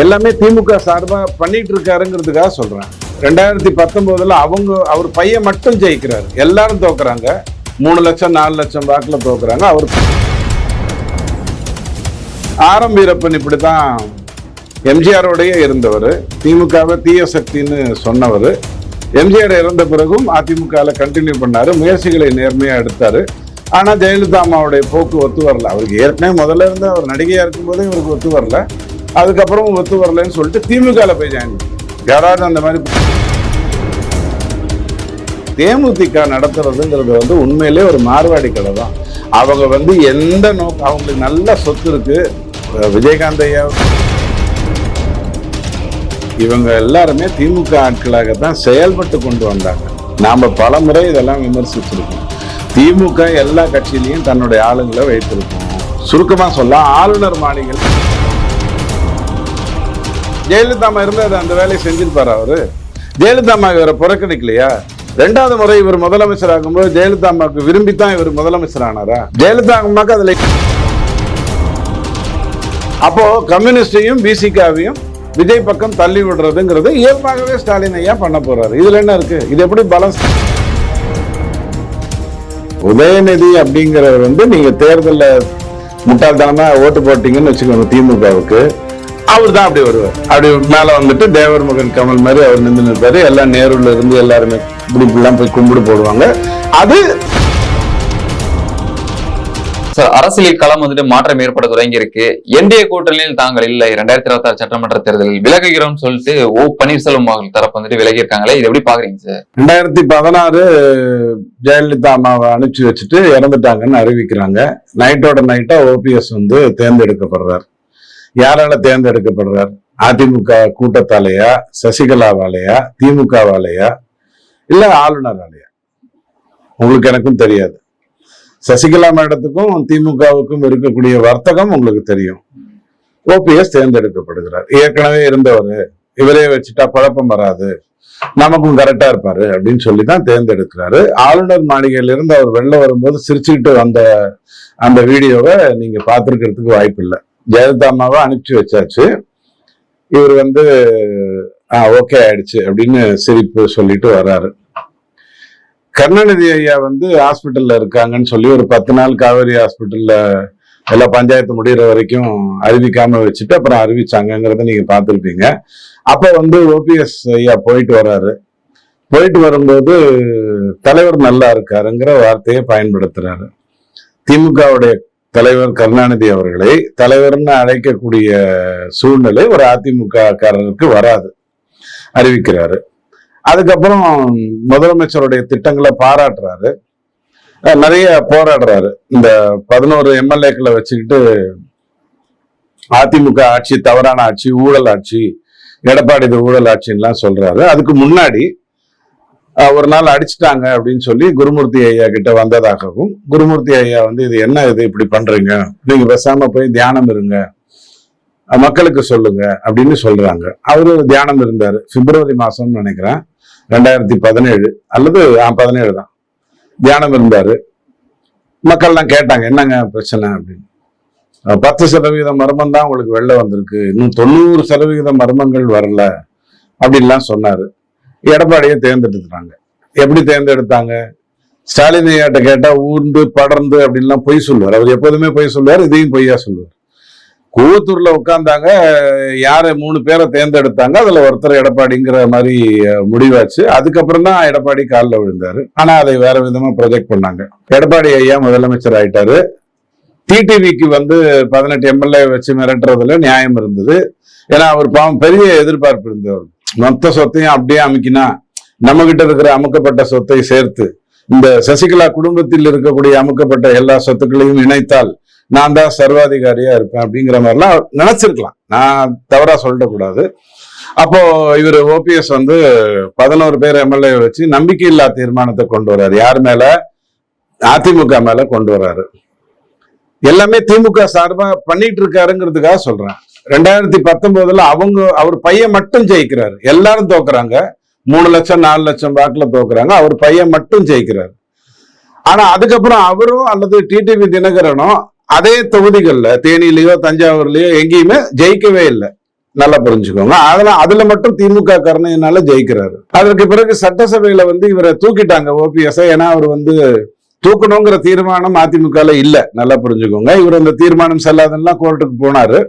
எல்லாமே திமுக சார்பாக பண்ணிட்டு இருக்காருங்கிறதுக்காக சொல்றேன். ரெண்டாயிரத்தி பத்தொன்பதுல அவங்க அவர் பையன் மட்டும் ஜெயிக்கிறாரு. எல்லாரும் தோக்குறாங்க. மூணு லட்சம் நாலு லட்சம் வாக்கில் தோக்குறாங்க. அவர் ஆரம் வீரப்பன் இப்படித்தான் எம்ஜிஆரோடையே இருந்தவர். திமுகவை தீய சக்தின்னு சொன்னவர். எம்ஜிஆர் இறந்த பிறகும் அதிமுகவில் கண்டினியூ பண்ணாரு. முயற்சிகளை நேர்மையாக எடுத்தார். ஆனால் ஜெயலலிதா அம்மாவுடைய போக்கு ஒத்து வரல. அவருக்கு ஏற்கனவே முதல்ல இருந்து அவர் நடிகையாக இருக்கும்போதே இவருக்கு ஒத்து வரல. அதுக்கப்புறம் ஒத்து வரலன்னு சொல்லிட்டு திமுகவில் போய் ஜாயின் யாராவது அந்த மாதிரி தேமுதிக நடத்துறதுங்கிறது வந்து உண்மையிலே ஒரு மார்வாடி கடை தான். அவங்க வந்து எந்த நோக்கம் அவங்களுக்கு நல்ல சொத்து இருக்கு. விஜயகாந்த் ஐயா. இவங்க எல்லாருமே திமுக ஆட்களாக தான் செயல்பட்டு கொண்டு வந்தாங்க. நாம பல முறை இதெல்லாம் விமர்சிச்சிருக்கோம். திமுக எல்லா கட்சியிலையும் தன்னுடைய ஆளுங்களை வைத்திருக்கோம். சுருக்கமா சொல்ல ஆளுநர் மாளிகை ஜெயலலிதா அம்மா இருந்தா அந்த வேலையை செஞ்சிருப்பாரு அவரு? ஜெயலலிதா அம்மா இவரை புறக்கணிக்கலையா? ரெண்டாவது முறை இவர் முதலமைச்சர் ஆகும்போது ஜெயலலிதா அம்மாவுக்கு விரும்பித்தான் இவர் முதலமைச்சர் ஆனாரா? ஜெயலலிதா அம்மாக்கு அதில் அப்போ கம்யூனிஸ்டையும் பிசிகாவையும் விஜய் பக்கம் தள்ளி விடுறதுங்கிறது இயல்பாகவே ஸ்டாலின் ஐயா பண்ண போறாரு. இதுல என்ன இருக்கு? இது எப்படி பலம் உதயநிதி அப்படிங்கிறவர் வந்து நீங்க தேர்தலில் முட்டாள்தனமா ஓட்டு போட்டீங்கன்னு வச்சுக்கோங்க திமுகவுக்கு. அவர் தான் அப்படி வருவார். அப்படி மேல வந்துட்டு தேவர் மகன் கமல் மாதிரி அவர் நின்று நிற்பாரு. எல்லாம் நேருல இருந்து எல்லாருமே இப்படி இப்படிலாம் போய் கும்பிடு போடுவாங்க. அது சார் அரசியல் களம் வந்துட்டு மாற்றம் ஏற்பட தொடங்கி இருக்கு என்டிஏ கூட்டணியில் தாங்கள் இல்லை. இரண்டாயிரத்தி இருபத்தி ஆறு சட்டமன்ற தேர்தலில் விலகுகிறோம் சொல்லிட்டு ஓ பன்னீர்செல்வம் அவர்கள் தரப்பு வந்துட்டு விலகி இருக்காங்களே இது எப்படி பாக்குறீங்க சார்? ரெண்டாயிரத்தி பதினாறு ஜெயலலிதா அம்மாவை அனுப்பிச்சு வச்சுட்டு இறந்துட்டாங்கன்னு அறிவிக்கிறாங்க. நைட்டோட நைட்டா ஓபிஎஸ் வந்து தேர்ந்தெடுக்கப்படுறார். யாரால தேர்ந்தெடுக்கப்படுறார்? அதிமுக கூட்டத்தாலையா? சசிகலாவாலையா? திமுகவாலையா? இல்ல ஆளுநராலையா? உங்களுக்கு எனக்கும் தெரியாது. சசிகலா மேடத்துக்கும் திமுகவுக்கும் இருக்கக்கூடிய வர்த்தகம் உங்களுக்கு தெரியும். ஓபிஎஸ் தேர்ந்தெடுக்கப்படுகிறார். ஏற்கனவே இருந்தவர். இவரே வச்சுட்டா குழப்பம் வராது. நமக்கும் கரெக்டா இருப்பாரு அப்படின்னு சொல்லி தான் தேர்ந்தெடுக்கிறாரு. ஆளுநர் மாளிகையில இருந்து அவர் வெளில வரும்போது சிரிச்சுக்கிட்டு வந்த அந்த வீடியோவை நீங்க பார்த்துருக்கிறதுக்கு வாய்ப்பு இல்லை ஜெயலலிதா அம்மாவை அனுப்பிச்சு வச்சாச்சு. இவர் வந்து ஓகே ஆயிடுச்சு அப்படின்னு சிரிப்பு சொல்லிட்டு வர்றாரு. கருணாநிதி ஐயா வந்து ஹாஸ்பிட்டல்ல இருக்காங்கன்னு சொல்லி ஒரு பத்து நாள் காவேரி ஹாஸ்பிட்டல்ல எல்லா பஞ்சாயத்து முடிகிற வரைக்கும் அறிவிக்காம வச்சுட்டு அப்புறம் அறிவிச்சாங்கிறத நீங்க பார்த்துருப்பீங்க. அப்ப வந்து ஓபிஎஸ் ஐயா போயிட்டு வர்றாரு. போயிட்டு வரும்போது தலைவர் நல்லா இருக்காருங்கிற வார்த்தையை பயன்படுத்துறாரு. திமுகவுடைய தலைவர் கருணாநிதி அவர்களை தலைவர்னு அழைக்கக்கூடிய சூழ்நிலை ஒரு அதிமுக காரருக்கு வராது அறிவிக்கிறாரு. அதுக்கப்புறம் முதலமைச்சருடைய திட்டங்களை பாராட்டுறாரு. நிறைய போராடுறாரு. இந்த பதினோரு எம்எல்ஏக்களை வச்சுக்கிட்டு அதிமுக ஆட்சி தவறான ஆட்சி ஊழல் ஆட்சி எடப்பாடி இது ஊழல் ஆட்சின்லாம் சொல்றாரு. அதுக்கு முன்னாடி ஒரு நாள் அடிச்சிட்டாங்க அப்படின்னு சொல்லி குருமூர்த்தி ஐயா கிட்ட வந்ததாகவும் குருமூர்த்தி ஐயா வந்து இது என்ன இது இப்படி பண்றீங்க? நீங்க பேசாம போய் தியானம் இருங்க. மக்களுக்கு சொல்லுங்க. அப்படின்னு சொல்றாங்க. அவரு தியானம் இருந்தாரு. பிப்ரவரி மாசம்னு நினைக்கிறேன். ரெண்டாயிரத்தி பதினேழு அல்லது பதினேழு தான். தியானம் இருந்தாரு. மக்கள்லாம் கேட்டாங்க என்னங்க பிரச்சனை? அப்படின்னு. பத்து சதவீதம் மர்மம் தான் உங்களுக்கு வெளில வந்திருக்கு. இன்னும் தொண்ணூறு சதவிகிதம் மர்மங்கள் வரல. அப்படின்லாம் சொன்னாரு. எடப்பாடியை தேர்ந்தெடுத்துட்டாங்க. எப்படி தேர்ந்தெடுத்தாங்க? ஸ்டாலின் ஐயாட்ட கேட்டா ஊர்ந்து படர்ந்து அப்படின்லாம் பொய் சொல்லுவார். அவர் எப்போதுமே பொய் சொல்லுவார் இதையும் பொய்யா சொல்லுவார். கூவத்தூர்ல உட்காந்தாங்க யாரை மூணு பேரை தேர்ந்தெடுத்தாங்க அதுல ஒருத்தர் எடப்பாடிங்கிற மாதிரி முடிவாச்சு. அதுக்கப்புறம் தான் எடப்பாடி காலில் விழுந்தாரு. ஆனா அதை வேற விதமா ப்ரொஜெக்ட் பண்ணாங்க. எடப்பாடி ஐயா முதலமைச்சர் ஆயிட்டாரு. டிடிவிக்கு வந்து பதினெட்டு எம்எல்ஏ வச்சு மிரட்டுறதுல நியாயம் இருந்தது. ஏன்னா அவர் பாவம் பெரிய எதிர்பார்ப்பு இருந்தவர் மொத்த சொத்தையும் அப்படியே அமைக்கினா நம்ம கிட்ட இருக்கிற அமுக்கப்பட்ட சொத்தை சேர்த்து இந்த சசிகலா குடும்பத்தில் இருக்கக்கூடிய அமுக்கப்பட்ட எல்லா சொத்துக்களையும் இணைத்தால் நான் தான் சர்வாதிகாரியா இருப்பேன் அப்படிங்கிற மாதிரிலாம் நினைச்சிருக்கலாம். நான் தவறா சொல்லிடக்கூடாது அப்போ இவர் ஓபிஎஸ் வந்து பதினோரு பேர் எம்எல்ஏ வச்சு நம்பிக்கையில்லா தீர்மானத்தை கொண்டு வர்றாரு. யார் மேல? அதிமுக மேல கொண்டு வர்றாரு. எல்லாமே திமுக சார்பா பண்ணிட்டு இருக்காருங்கிறதுக்காக சொல்றேன். ரெண்டாயிரத்தி பத்தொன்பதுல அவங்க அவர் பையன் மட்டும் ஜெயிக்கிறாரு. எல்லாரும் தோக்குறாங்க. மூணு லட்சம் நாலு லட்சம் வாக்குல தோக்குறாங்க. அவர் பையன் மட்டும் ஜெயிக்கிறாரு. ஆனா அதுக்கப்புறம் அவரும் அல்லது டிடிவி தினகரனும் அதே தொகுதிகளில் தேனியிலையோ தஞ்சாவூர்லயோ எங்கேயுமே ஜெயிக்கவே இல்லை. நல்லா புரிஞ்சுக்கோங்க. அதெல்லாம் அதுல மட்டும் திமுக கருணையினால ஜெயிக்கிறாரு. அதற்கு பிறகு சட்டசபையில வந்து இவரை தூக்கிட்டாங்க ஓபிஎஸ் ஏன்னா அவர் வந்து தூக்கணுங்கிற தீர்மானம் அதிமுகல இல்ல. நல்லா புரிஞ்சுக்கோங்க. இவர் அந்த தீர்மானம் செல்லாதெல்லாம் கோர்ட்டுக்கு போனாரு.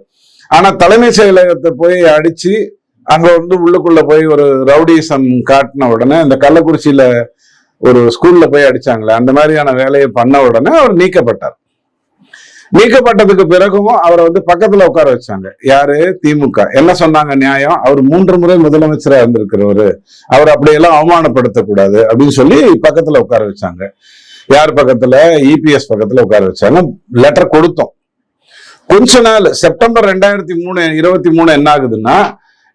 ஆனா தலைமை செயலகத்தை போய் அடிச்சு அங்க வந்து உள்ளுக்குள்ள போய் ஒரு ரவுடிசம் காட்டின உடனே இந்த கள்ளக்குறிச்சியில ஒரு ஸ்கூல்ல போய் அடிச்சாங்களே அந்த மாதிரியான வேலையை பண்ண உடனே அவர் நீக்கப்பட்டார். நீக்கப்பட்டதுக்கு பிறகும் அவரை வந்து பக்கத்துல உட்கார வச்சாங்க. யாரு? திமுக. என்ன சொன்னாங்க நியாயம்? அவர் மூன்று முறை முதலமைச்சரா இருந்திருக்கிறவரு. அவர் அப்படியெல்லாம் அவமானப்படுத்தக்கூடாது அப்படின்னு சொல்லி பக்கத்துல உட்கார வச்சாங்க. யார் பக்கத்துல? இபிஎஸ் பக்கத்துல உட்கார வச்சாங்க. லெட்டர் கொடுத்தோம். கொஞ்ச நாள் செப்டம்பர் ரெண்டாயிரத்தி மூணு இருபத்தி மூணு என்ன ஆகுதுன்னா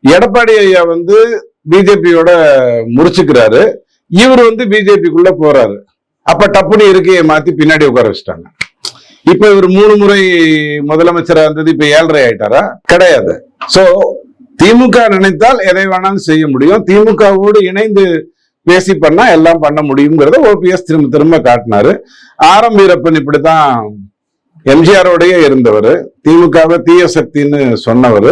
எடப்பாடி ஐயா வந்து பிஜேபியோட முறிச்சுக்கிறாரு. இவர் வந்து பிஜேபிக்குள்ள போறாரு. அப்ப டப்புனு இருக்கையை மாத்தி பின்னாடி உட்கார வச்சுட்டாங்க. இப்ப இவர் மூணு முறை முதலமைச்சரா இருந்தது இப்ப ஏழரை ஆயிட்டாரா? கிடையாது. சோ திமுக நினைத்தால் எதை வேணாலும் செய்ய முடியும். திமுகவோடு இணைந்து பேசி பண்ணா எல்லாம் பண்ண முடியுங்கிறத ஓபிஎஸ் திரும்ப திரும்ப காட்டினாரு. ஆரம் வீரப்பன் இப்படித்தான் எம்ஜிஆரோடய இருந்தவர் திமுகவை தீய சக்தின்னு சொன்னவர்.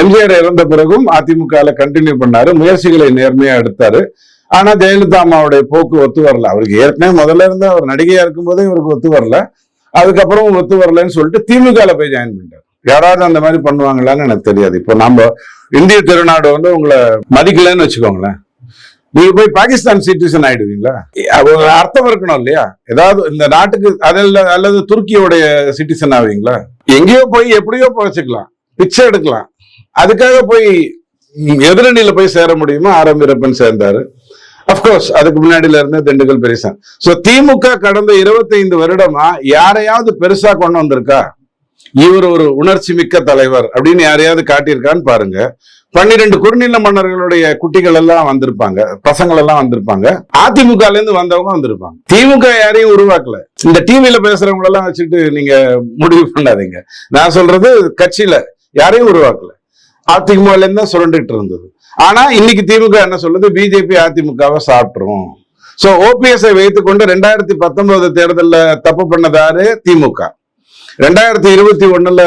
எம்ஜிஆர் இறந்த பிறகும் அதிமுகல கண்டினியூ பண்ணாரு முயற்சிகளை நேர்மையா எடுத்தாரு. ஆனா ஜெயலலிதா அம்மாவுடைய போக்கு ஒத்து வரல. அவருக்கு ஏற்கனவே முதல்ல இருந்து அவர் நடிகையா இருக்கும்போதே இவருக்கு ஒத்து வரல. அதுக்கப்புறம் ஒத்து வரலன்னு சொல்லிட்டு திமுகல போய் ஜாயின் பண்ணிட்டார். யாராவது அந்த மாதிரி பண்ணுவாங்களான்னு எனக்கு தெரியாது. இப்போ நம்ம இந்திய திருநாடு வந்து உங்களை மதிக்கலன்னு வச்சுக்கோங்களேன். நீங்க போய் பாகிஸ்தான் சிட்டிசன் ஆயிடுவீங்களா? ஒரு அர்த்தம் இருக்கணும் இல்லையா? ஏதாவது இந்த நாட்டுக்கு அதில் அல்லது துருக்கியோடைய சிட்டிசன் ஆவீங்களா? எங்கேயோ போய் எப்படியோ போச்சுக்கலாம் பிச்சை எடுக்கலாம். அதுக்காக போய் எதிரணியில போய் சேர முடியுமா? ஆரம் வீரப்பன் சேர்ந்தாரு. அப்கோர்ஸ் அதுக்கு முன்னாடில இருந்த திண்டுக்கல் பெரிசன் சோ திமுக கடந்த 25 வருடமா யாரையாவது பெருசா கொண்டு வந்திருக்கா? இவர் ஒரு உணர்ச்சி மிக்க தலைவர் அப்படின்னு யாரையாவது காட்டியிருக்கான்னு பாருங்க. பன்னிரெண்டு குறுநில மன்னர்களுடைய குட்டிகள் எல்லாம் வந்திருப்பாங்க. பசங்கள் எல்லாம் வந்திருப்பாங்க. அதிமுக இருந்து வந்தவங்க வந்திருப்பாங்க. திமுக யாரையும் உருவாக்கல. இந்த டிவியில பேசுறவங்க எல்லாம் வச்சுட்டு நீங்க முடிவு பண்ணாதீங்க. நான் சொல்றது கட்சியில யாரையும் உருவாக்கல. அதிமுக இருந்து தான் சுரண்டுகிட்டு இருந்தது. ஆனா இன்னைக்கு திமுக என்ன சொல்லுது? பிஜேபி அதிமுகவை சாப்பிட்டுரும் சோ ஓபிஎஸ்ஐ வைத்துக்கொண்டு ரெண்டாயிரத்தி பத்தொன்பது தேர்தல்ல தப்பு பண்ணதாரு திமுக. ரெண்டாயிரத்தி இருபத்தி ஒண்ணுல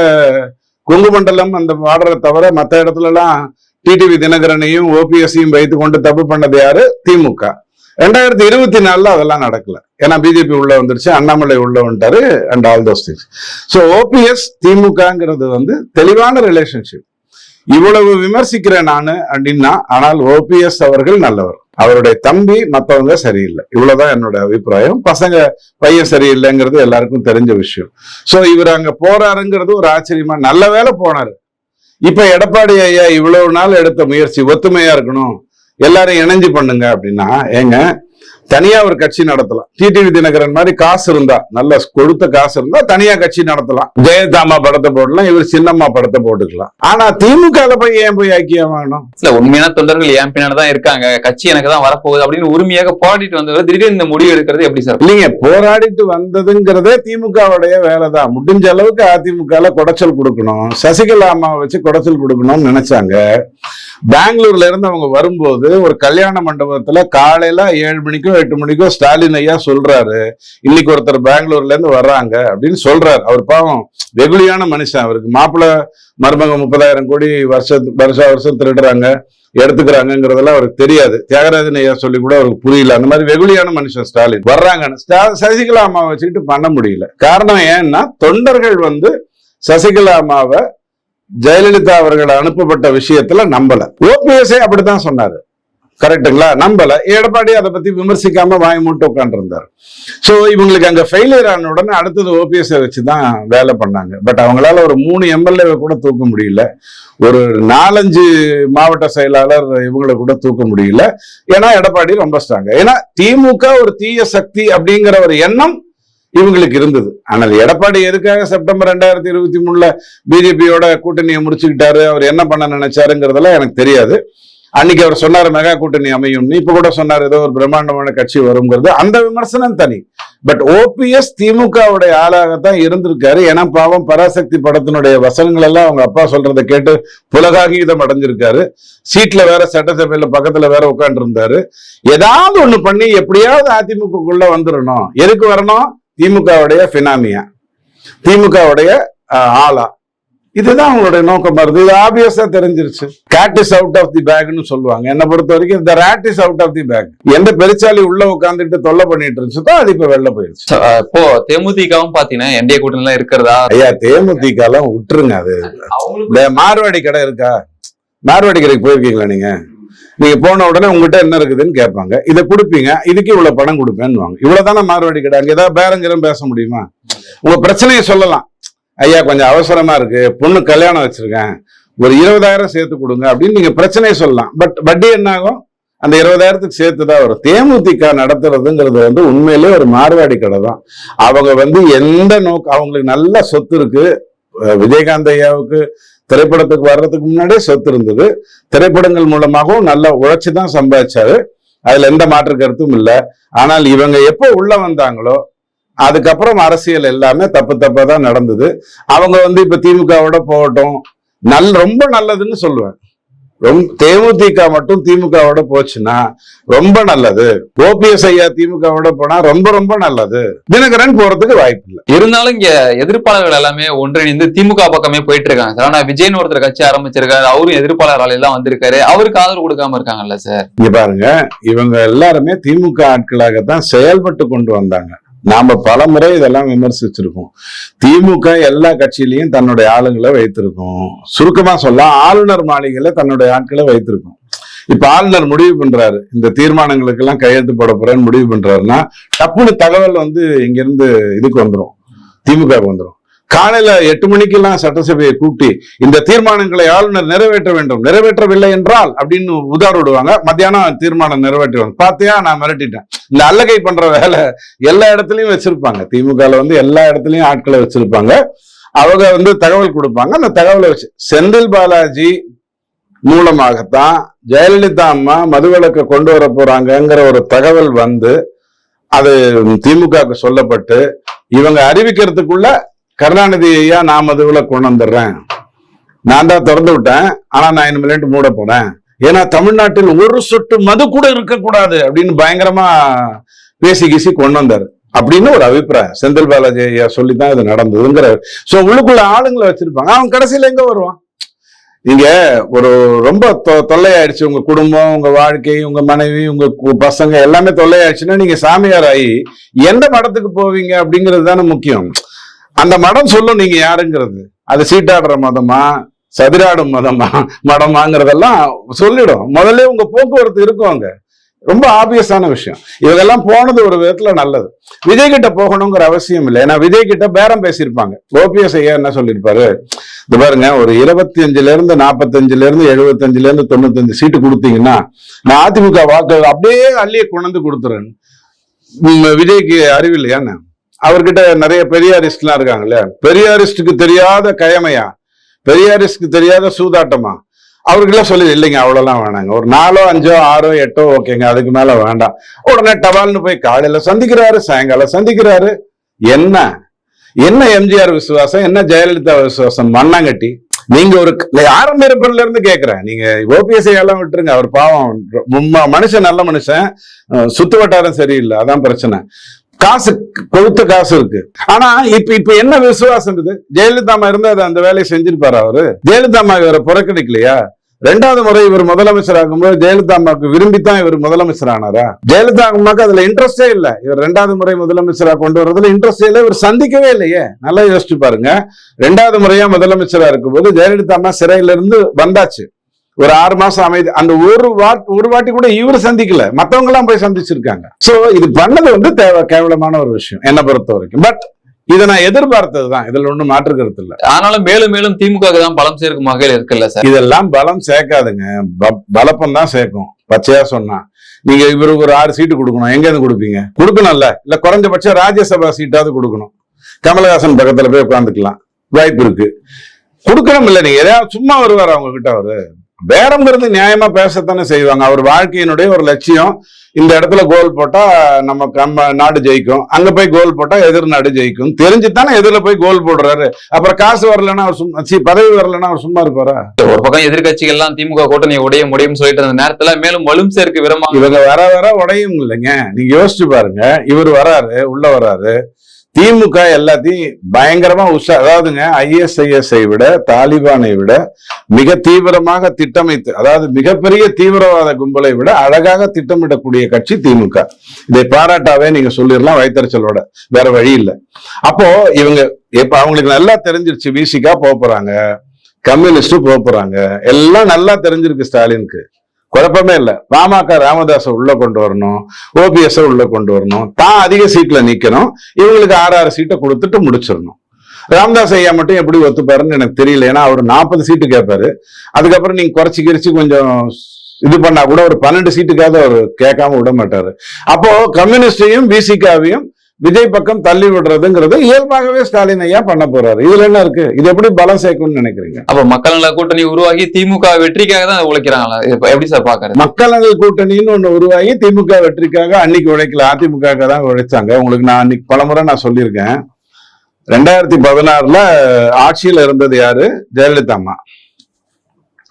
கொங்கு மண்டலம் அந்த பாடுறத தவிர மத்த இடத்துல எல்லாம் டிடிவி தினகரனையும் ஓபிஎஸ்ஸையும் வைத்துக்கொண்டு தப்பு பண்ணது யாரு? திமுக. ரெண்டாயிரத்தி இருபத்தி நாலுல அதெல்லாம் நடக்கல. ஏன்னா பிஜேபி உள்ள வந்துருச்சு அண்ணாமலை உள்ள வந்துட்டாரு and all those things so O P S திமுகங்கிறது வந்து தெளிவான ரிலேஷன்ஷிப் இவ்வளவு விமர்சிக்கிறேன் நானு அப்படின்னா ஆனால் ஓபிஎஸ் அவர்கள் நல்லவர். அவருடைய தம்பி மத்தவங்க சரியில்லை. இவ்வளவுதான் என்னோட அபிப்பிராயம். பசங்க பையன் சரியில்லைங்கிறது எல்லாருக்கும் தெரிஞ்ச விஷயம். சோ இவர் அங்க போறாருங்கிறது ஒரு ஆச்சரியமா நல்ல வேலை போனாரு. இப்ப எடப்பாடி ஐயா இவ்வளவு நாள் எடுத்த முயற்சி ஒத்துமையா இருக்கணும் எல்லாரும் இணைஞ்சு பண்ணுங்க அப்படின்னா ஏங்க தனியா ஒரு கட்சி நடத்தலாம். டிடிவி தினகரன் மாதிரி காசு இருந்தா நல்ல கொடுத்த காசு இருந்தா தனியா கட்சி நடத்தலாம். ஜெயதாமா படத்தை போடலாம் இவர் சின்னம்மா படத்தை போட்டுக்கலாம். ஆனா திமுக போய் ஏன் போய் ஐக்கிய வேணும் இல்ல உண்மையான தொண்டர்கள் என் பின்னாடி தான் இருக்காங்க. கட்சி எனக்கு தான் வரப்போகுது அப்படின்னு உரிமையாக போராடிட்டு வந்தவர் திடீர்னு இந்த முடிவு எடுக்கிறது எப்படி சார்? இல்லைங்க போராடிட்டு வந்ததுங்கிறதே திமுகவுடைய வேலைதான். முடிஞ்ச அளவுக்கு அதிமுகல குடைச்சல் கொடுக்கணும். சசிகலா அம்மாவை வச்சு குடைச்சல் கொடுக்கணும்னு நினைச்சாங்க. பெங்களூர்ல இருந்து அவங்க வரும்போது ஒரு கல்யாண மண்டபத்துல காலையில ஏழு எட்டு மணிக்கோ ஸ்டாலின் ஐயா சொல்றாரு இன்னைக்கு ஒருத்தர் பெங்களூர்ல இருந்து வர்றாங்க அப்படின்னு சொல்றாரு. அவர் பாவம் வெகுளியான மனுஷன். அவருக்கு மாப்பிள்ளை மருமக முப்பதாயிரம் கோடி வருஷத்து வருஷ வருஷம் திருடுறாங்க எடுத்துக்கிறாங்கிறதெல்லாம் அவருக்கு தெரியாது. தியாகராஜன் ஐயா சொல்லி கூட அவருக்கு புரியல. அந்த மாதிரி வெகுளியான மனுஷன் ஸ்டாலின். வர்றாங்கன்னு சசிகலா அம்மாவை வச்சுக்கிட்டு பண்ண முடியல. காரணம் ஏன்னா தொண்டர்கள் வந்து சசிகலா அம்மாவை ஜெயலலிதா அவர்கள் அனுப்பப்பட்ட விஷயத்துல நம்பல. ஓபிஎஸ்ஏ அப்படித்தான் சொன்னாரு. கரெக்ட்டுங்களா நம்பல. எடப்பாடி அதை பத்தி விமர்சிக்காம வாய் மூட்டு உட்காந்துருந்தாரு ஸோ இவங்களுக்கு அங்க ஃபெயிலியர் ஆன உடனே அடுத்தது ஓபிஎஸ் வச்சு தான் வேலை பண்ணாங்க. பட் அவங்களால ஒரு மூணு எம்எல்ஏவை கூட தூக்க முடியல. ஒரு நாலஞ்சு மாவட்ட செயலாளர் இவங்களை கூட தூக்க முடியல. ஏன்னா எடப்பாடி ரொம்ப ஸ்ட்ராங்க ஏன்னா திமுக ஒரு தீய சக்தி அப்படிங்கிற ஒரு எண்ணம் இவங்களுக்கு இருந்தது. ஆனால் எடப்பாடி எதுக்காக செப்டம்பர் ரெண்டாயிரத்தி இருபத்தி மூணுல பிஜேபியோட கூட்டணியை முடிச்சுக்கிட்டாரு? அவர் என்ன பண்ண நினைச்சாருங்கிறதெல்லாம் எனக்கு தெரியாது. அன்னைக்கு அவர் சொன்னார் மெகா கூட்டணி அமையும். இப்ப கூட சொன்னார் ஏதோ ஒரு பிரம்மாண்டமான கட்சி வருங்கிறது அந்த விமர்சனம் தனி. பட் ஓபிஎஸ் திமுகவுடைய ஆளாகத்தான் இருந்திருக்காரு. ஏன்னா பாவம் பராசக்தி படத்தினுடைய வசனங்கள் எல்லாம் அவங்க அப்பா சொல்றதை கேட்டு புலகாகீதம் அடைஞ்சிருக்காரு. சீட்ல வேற சட்டசபையில பக்கத்துல வேற உட்காந்து இருந்தாரு ஏதாவது ஒண்ணு பண்ணி எப்படியாவது அதிமுகக்குள்ள வந்துடணும் எதுக்கு வரணும்? திமுகவுடைய பினாமியா. திமுகவுடைய ஆளா. இதுதான் அவங்களுடைய நோக்கமா. இருக்கு இது ஆபியஸா தெரிஞ்சிருச்சு. Cat is out of the பேக்னு சொல்லுவாங்க. என்ன பொறுத்த வரைக்கும் இந்த rat is out of the bag எந்த பெருச்சாலி உள்ள உட்காந்துட்டு தொல்லை பண்ணிட்டு இருந்துச்சோ அது இப்ப வெளில போயிருச்சு. அஹ், இப்போ தேமுதிகவும் பாத்தீங்கன்னா என்டிஏ கூட்டணிலாம் இருக்கிறதா? ஐயா தேமுதிக எல்லாம் விட்டுருங்க அது. இந்த மார்வாடி கடை இருக்கா? மார்வாடி கடைக்கு போயிருக்கீங்களா நீங்க? நீங்க போன உடனே உங்ககிட்ட என்ன இருக்குதுன்னு கேட்பாங்க. இதை கொடுப்பீங்க இதுக்கு இவ்வளவு பணம் கொடுப்பேன்னு இவ்வளவுதானே மார்வாடி கடை? அங்க ஏதாவது பேரங்கிறம் பேச முடியுமா? உங்க பிரச்சனையை சொல்லலாம். ஐயா கொஞ்சம் அவசரமா இருக்கு. பொண்ணு கல்யாணம் வச்சிருக்கேன். ஒரு இருபதாயிரம் சேர்த்து கொடுங்க அப்படின்னு நீங்க பிரச்சனையை சொல்லலாம். பட் வட்டி என்ன ஆகும் அந்த இருபதாயிரத்துக்கு சேர்த்து தான் வரும். தேமுதிக நடத்துறதுங்கிறது வந்து உண்மையிலே ஒரு மார்வாடி கடை தான். அவங்க வந்து எந்த நோக்கம் அவங்களுக்கு நல்ல சொத்து இருக்கு. விஜயகாந்த் ஐயாவுக்கு திரைப்படத்துக்கு வர்றதுக்கு முன்னாடியே சொத்து இருந்தது. திரைப்படங்கள் மூலமாகவும் நல்லா உழைச்சி தான் சம்பாதிச்சாரு. அதுல எந்த மாற்று கருத்தும் இல்லை. ஆனால் இவங்க எப்போ உள்ள வந்தாங்களோ அதுக்கப்புறம் அரசியல் எல்லாமே தப்பு தப்பா தான் நடந்தது. அவங்க வந்து இப்ப திமுகவோட போகட்டும். நல் ரொம்ப நல்லதுன்னு சொல்லுவேன். ரொம்ப தேமுதிக மட்டும் திமுகவோட போச்சுன்னா ரொம்ப நல்லது. ஓபிஎஸ் ஐயா திமுகவோட போனா ரொம்ப ரொம்ப நல்லது. தினகரன் போறதுக்கு வாய்ப்பு இல்லை இருந்தாலும் இங்க எதிர்ப்பாளர்கள் எல்லாமே ஒன்றிணைந்து திமுக பக்கமே போயிட்டு இருக்காங்க சார் ஆனா விஜய்னு ஒருத்தர் கட்சி ஆரம்பிச்சிருக்காரு. அவரும் எதிர்ப்பாளர் எல்லாம் வந்திருக்காரு. அவருக்கு ஆதரவு கொடுக்காம இருக்காங்கல்ல சார்? இங்க பாருங்க இவங்க எல்லாருமே திமுக ஆட்களாகத்தான் செயல்பட்டு கொண்டு வந்தாங்க. நாம பல முறை இதெல்லாம் விமர்சிச்சிருக்கோம். திமுக எல்லா கட்சியிலையும் தன்னுடைய ஆளுங்களை வைத்திருக்கும். சுருக்கமா சொல்ல ஆளுநர் மாளிகையில தன்னுடைய ஆட்களை வைத்திருக்கும். இப்ப ஆளுநர் முடிவு பண்றாரு. இந்த தீர்மானங்களுக்கு எல்லாம் கையெழுத்து போட போறேன்னு முடிவு பண்றாருன்னா டப்புனு தகவல் வந்து இங்கிருந்து இதுக்கு வந்துரும். திமுகவுக்கு வந்துரும். காலையில எட்டு மணிக்கெல்லாம் சட்டசபையை கூட்டி இந்த தீர்மானங்களை ஆளுநர் நிறைவேற்ற வேண்டும். நிறைவேற்றவில்லை என்றால் அப்படின்னு உதார விடுவாங்க. மத்தியானம் தீர்மானம் நிறைவேற்றுவாங்க. பார்த்தியா? நான் மிரட்டிட்டேன். இந்த அல்லகை பண்ற வேலை எல்லா இடத்துலயும் வச்சிருப்பாங்க. திமுக வந்து எல்லா இடத்துலயும் ஆட்களை வச்சிருப்பாங்க. அவங்க வந்து தகவல் கொடுப்பாங்க. அந்த தகவலை வச்சு செந்தில் பாலாஜி மூலமாகத்தான் ஜெயலலிதா அம்மா மதுவிலக்கை கொண்டு வர போறாங்கங்கிற ஒரு தகவல் வந்து அது திமுகவுக்கு சொல்லப்பட்டு இவங்க அறிவிக்கிறதுக்குள்ள கருணாநிதி ஐயா நான் மதுவில கொண்டு வந்துடுறேன். நான் தான் திறந்து விட்டேன். ஆனா நான் இனிமேலேட்டு மூட போறேன். ஏன்னா தமிழ்நாட்டில் ஒரு சொட்டு மது கூட இருக்கக்கூடாது அப்படின்னு பயங்கரமா பேசி கீசி கொண்டு வந்தாரு. அப்படின்னு ஒரு அபிப்பிராயம். செந்தில் பாலாஜி ஐயா சொல்லித்தான் இது நடந்ததுங்கிற. சோ உள்ளுக்குள்ள ஆளுங்களை வச்சிருப்பாங்க. அவன் கடைசியில எங்க வருவான்? நீங்க ஒரு ரொம்ப தொ- தொல்லையாயிடுச்சு. உங்க குடும்பம் உங்க வாழ்க்கை உங்க மனைவி உங்க கு- பசங்க எல்லாமே தொல்லையாயிடுச்சுன்னா நீங்க சாமியார் ஆகி எந்த மடத்துக்கு போவீங்க அப்படிங்கிறது தானே முக்கியம். அந்த மடம் சொல்லும் நீங்க யாருங்கிறது? அது சீட்டாடுற மதமா? சதிராடும் மதமா? மடமாங்கிறதெல்லாம் சொல்லிடும். முதல்ல உங்க போக்குவரத்து இருக்கும் அங்க. ரொம்ப ஆபியஸான விஷயம். இவங்கெல்லாம் போனது ஒரு விதத்துல நல்லது. விஜய் கிட்ட போகணுங்கிற அவசியம் இல்லை. ஏன்னா விஜய் கிட்ட பேரம் பேசியிருப்பாங்க. ஓபிஎஸ் ஐயா என்ன சொல்லியிருப்பாரு? இது பாருங்க ஒரு இருபத்தி அஞ்சுல இருந்து நாற்பத்தஞ்சுல இருந்து எழுபத்தஞ்சுல இருந்து தொண்ணூத்தஞ்சு சீட்டு கொடுத்தீங்கன்னா நான் அதிமுக வாக்கு அப்படியே அள்ளிய கொண்டு கொடுத்துறேன். விஜய்க்கு விஜய்க்கு அறிவில்லையான்னு அவர்கிட்ட நிறைய பெரியாரிஸ்ட்லாம் இருக்காங்கல்ல? பெரியாரிஸ்டுக்கு தெரியாத கயமையா? பெரியாரிஸ்டுக்கு தெரியாத சூதாட்டமா? அவருக்கெல்லாம் சொல்லி இல்லைங்க அவ்வளோலாம் வேணாங்க. ஒரு நாலோ அஞ்சோ ஆறோ எட்டோ ஓகேங்க அதுக்கு மேல வேண்டாம். உடனே டபால்னு போய் காலையில சந்திக்கிறாரு சாயங்காலம் சந்திக்கிறாரு. என்ன? என்ன எம்ஜிஆர் விசுவாசம்? என்ன ஜெயலலிதா விசுவாசம்? மண்ணாங்கட்டி? நீங்க ஒரு ஆரம்ப இருப்பில இருந்து கேட்கிறேன் நீங்க ஓபிஎஸ்ஐ எல்லாம் விட்டுருங்க. அவர் பாவம் மனுஷன் நல்ல மனுஷன். சுத்து வட்டாரம் சரியில்லை. அதான் பிரச்சனை. காசு கொடுத்த காசு இருக்கு. ஆனா இப்ப இப்ப என்ன விசுவாசம் இருக்குது? ஜெயலலிதா அம்மா இருந்தா அது அந்த வேலையை செஞ்சிருப்பாரு அவரு? ஜெயலலிதா அம்மா இவரை புறக்கணிக்கலையா? ரெண்டாவது முறை இவர் முதலமைச்சர் ஆகும்போது ஜெயலலிதா அம்மாவுக்கு விரும்பித்தான் இவர் முதலமைச்சர் ஆனாரா? ஜெயலலிதா அம்மாவுக்கு அதுல இன்ட்ரெஸ்டே இல்லை. இவர் ரெண்டாவது முறை முதலமைச்சரா கொண்டு வரதுல இன்ட்ரெஸ்டே இல்லை. இவர் சந்திக்கவே இல்லையே. நல்லா யோசிச்சு பாருங்க. ரெண்டாவது முறையா முதலமைச்சரா இருக்கும்போது ஜெயலலிதா அம்மா சிறையில இருந்து வந்தாச்சு. ஒரு ஆறு மாசம் அமைதி அந்த ஒரு வாட் ஒரு வாட்டி கூட இவர் சந்திக்கல. மத்தவங்க எல்லாம் போய் சந்திச்சிருக்காங்க. சோ இது பண்ணது வந்து தேவை கேவலமான ஒரு விஷயம் என்னை பொறுத்த வரைக்கும். பட் இதை நான் எதிர்பார்த்ததுதான். இதுல ஒண்ணும் மாற்று கருத்து இல்ல. ஆனாலும் மேலும் மேலும் திமுக தான் பலம் சேர்க்கும் வகையில் இருக்குல்ல சார்? இதெல்லாம் பலம் சேர்க்காதுங்க. பலப்பம் தான் சேர்க்கும். பச்சையா சொன்னா. நீங்க இவருக்கு ஒரு ஆறு சீட்டு கொடுக்கணும். எங்க இருந்து கொடுப்பீங்க? கொடுக்கணும்ல. இல்ல குறைஞ்சபட்சம் ராஜ்யசபா சீட்டாவது கொடுக்கணும். கமலஹாசன் பக்கத்துல போய் உட்காந்துக்கலாம் வாய்ப்பு இருக்கு. கொடுக்கணும் இல்ல நீங்க எதையாவது சும்மா வருவார் அவங்க கிட்ட அவரு? பேரம்ங்கிறது நியாயமா பேசத்தானே செய்வாங்க. அவர் வாழ்க்கையினுடைய ஒரு லட்சியம் இந்த இடத்துல கோல் போட்டா நம்ம நம்ம நாடு ஜெயிக்கும். அங்க போய் கோல் போட்டா எதிர் நாடு ஜெயிக்கும். தெரிஞ்சுத்தானே எதிரில் போய் கோல் போடுறாரு. அப்புறம் காசு வரலன்னா அவர் சும்மா சீ, பதவி வரலன்னா அவர் சும்மா இருப்பாரா? ஒரு பக்கம் எதிர்க்கட்சிகள்லாம் திமுக கூட்டணி உடைய முடியும் சொல்லிட்டு இருந்த நேரத்துல மேலும் வலும் சேர்க்க விரும்ப இவங்க வர வர உடையும் இல்லைங்க. நீங்க யோசிச்சு பாருங்க. இவர் வராரு உள்ள வராரு. திமுக எல்லாத்தையும் பயங்கரமா உஷா அதாவதுங்க ஐஎஸ்ஐஎஸ்ஐ விட தாலிபானை விட மிக தீவிரமாக திட்டமைத்து அதாவது மிகப்பெரிய தீவிரவாத கும்பலை விட அழகாக திட்டமிடக்கூடிய கட்சி திமுக. இதை பாராட்டாவே நீங்க சொல்லிடலாம் வைத்தறிச்சலோட வேற வழி இல்லை. அப்போ இவங்க இப்ப அவங்களுக்கு நல்லா தெரிஞ்சிருச்சு விசிக்கா போறாங்க கம்யூனிஸ்ட் போறாங்க எல்லாம் நல்லா தெரிஞ்சிருக்கு ஸ்டாலினுக்கு. குழப்பமே இல்லை. பாமக ராமதாஸை உள்ள கொண்டு வரணும். ஓபிஎஸ் உள்ள கொண்டு வரணும். தான் அதிக சீட்ல நிக்கணும். இவங்களுக்கு ஆறு ஆறு சீட்டை கொடுத்துட்டு முடிச்சிடணும். ராமதாஸ் ஐயா மட்டும் எப்படி ஒத்துப்பாருன்னு எனக்கு தெரியல. ஏன்னா அவர் நாற்பது சீட்டு கேட்பாரு அதுக்கப்புறம் நீங்க குறைச்சி கிரிச்சு கொஞ்சம் இது பண்ணா கூட ஒரு பன்னெண்டு சீட்டுக்காவது அவர் கேட்காம விட மாட்டாரு. அப்போ கம்யூனிஸ்டையும் பிசிகாவையும் விஜய் பக்கம் தள்ளி விடுறதுங்கிறது இயல்பாகவே ஸ்டாலின் ஐயா பண்ண போறாரு. இதுல என்ன இருக்கு? இது எப்படி பலம் சேர்க்கும்னு நினைக்கிறீங்க? அப்ப மக்கள் நல கூட்டணி உருவாகி திமுக வெற்றிக்காக தான் உழைக்கிறாங்களா? எப்படி சார் பாக்குறது மக்கள் நலன் கூட்டணின்னு ஒண்ணு உருவாகி திமுக வெற்றிக்காக அன்னைக்கு உழைக்கல. அதிமுக தான் உழைச்சாங்க. உங்களுக்கு நான் அன்னைக்கு பலமுறை நான் சொல்லியிருக்கேன். ரெண்டாயிரத்தி பதினாறுல ஆட்சியில இருந்தது யாரு? ஜெயலலிதா அம்மா.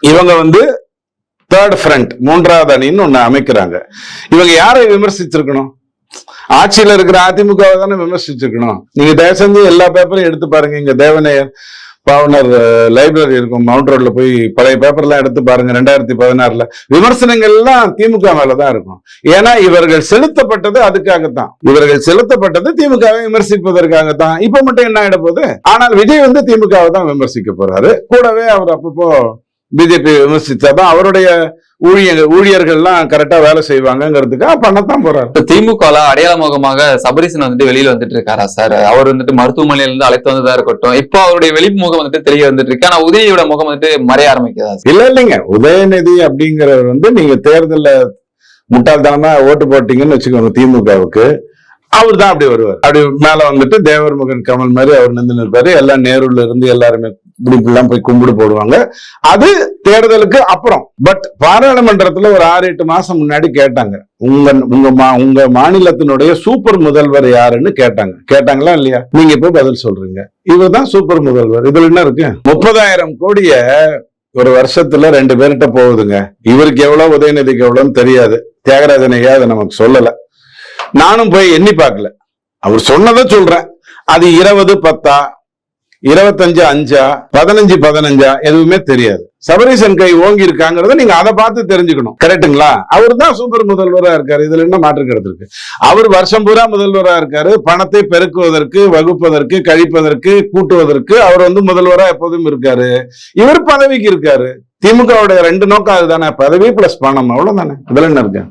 இவங்க வந்து தேர்ட் ஃப்ரண்ட் மூன்றாவது அணின்னு ஒண்ணு அமைக்கிறாங்க. இவங்க யாரை விமர்சிச்சிருக்கணும்? ஆட்சியில் இருக்கிற அதிமுகவை தானே விமர்சிச்சிருக்கணும். நீங்க தயவு செஞ்சு எல்லா பேப்பரையும் எடுத்து பாருங்க. இங்க தேவநேயர் பாவனர் லைப்ரரி இருக்கும் மவுண்ட் ரோட்ல போய் பழைய பேப்பர்லாம் எடுத்து பாருங்க ரெண்டாயிரத்தி பதினாறுல. விமர்சனங்கள் எல்லாம் திமுக மேலதான் இருக்கும். ஏன்னா இவர்கள் செலுத்தப்பட்டது அதுக்காகத்தான். இவர்கள் செலுத்தப்பட்டது திமுகவை விமர்சிப்பதற்காகத்தான். இப்ப மட்டும் என்ன ஆயிட போகுது? ஆனால் விஜய் வந்து திமுகவை தான் விமர்சிக்க போறாரு. கூடவே அவர் அப்பப்போ பிஜேபி விமர்சிச்சாதான் அவருடைய ஊழியர் ஊழியர்கள்லாம் கரெக்டா வேலை செய்வாங்கங்கிறதுக்காக பண்ணத்தான் போறாரு. இப்ப திமுக அடையாள முகமாக சபரிசன் வந்துட்டு வெளியில வந்துட்டு இருக்காரா சார்? அவர் வந்துட்டு மருத்துவமனையில இருந்து அழைத்து வந்ததா இருக்கட்டும். இப்போ அவருடைய வெளி முகம் வந்துட்டு தெரிய வந்துட்டு இருக்கு ஆனா உதயோட முகம் வந்துட்டு மறைய ஆரம்பிக்குதா சார்? இல்ல இல்லைங்க. உதயநிதி அப்படிங்கிறவர் வந்து நீங்க தேர்தல்ல முட்டாள்தனமா ஓட்டு போட்டீங்கன்னு வச்சுக்கோங்க திமுகவுக்கு. அவர் தான் அப்படி வருவார். அப்படி மேல வந்துட்டு தேவர் மகன் கமல் மாதிரி அவர் நின்று நிற்பாரு எல்லாம் நேருல இருந்து எல்லாருமே எல்லாம் போய் கும்பிடு போடுவாங்க. அது தேர்தலுக்கு அப்புறம். பட் பாராளுமன்றத்துல ஒரு ஆறு எட்டு மாசம் முன்னாடி கேட்டாங்க. உங்க உங்க மா உங்க மாநிலத்தினுடைய சூப்பர் முதல்வர் யாருன்னு கேட்டாங்க. கேட்டாங்களா இல்லையா? நீங்க இப்ப பதில் சொல்றீங்க? இவர் தான் சூப்பர் முதல்வர். இதுல என்ன இருக்கு? முப்பதாயிரம் கோடிய ஒரு வருஷத்துல ரெண்டு பேர்கிட்ட போகுதுங்க. இவருக்கு எவ்வளவு உதயநிதிக்கு எவ்வளவுன்னு தெரியாது. தியாகராஜனையா அதை நமக்கு சொல்லலை. நானும் போய் எண்ணி பார்க்கல. அவர் சொன்னதை சொல்றேன். அது இருபது பத்தா இருபத்தஞ்சு அஞ்சா பதினஞ்சு பதினஞ்சா எதுவுமே தெரியாது. சபரீசன் கை ஓங்கி இருக்காங்கிறத நீங்க அதை பார்த்து தெரிஞ்சுக்கணும். கரெக்ட்டுங்களா? அவர் தான் சூப்பர் முதல்வரா இருக்காரு. இதுல என்ன மாற்று கிடத்திருக்கு அவர் வருஷம் பூரா முதல்வரா இருக்காரு. பணத்தை பெருக்குவதற்கு வகுப்பதற்கு கழிப்பதற்கு கூட்டுவதற்கு அவர் வந்து முதல்வரா எப்போதும் இருக்காரு. இவர் பதவிக்கு இருக்காரு. திமுகவுடைய ரெண்டு நோக்கம் அதுதானே. பதவி பிளஸ் பணம். அவ்வளவுதானே. இதுல என்ன இருக்கு?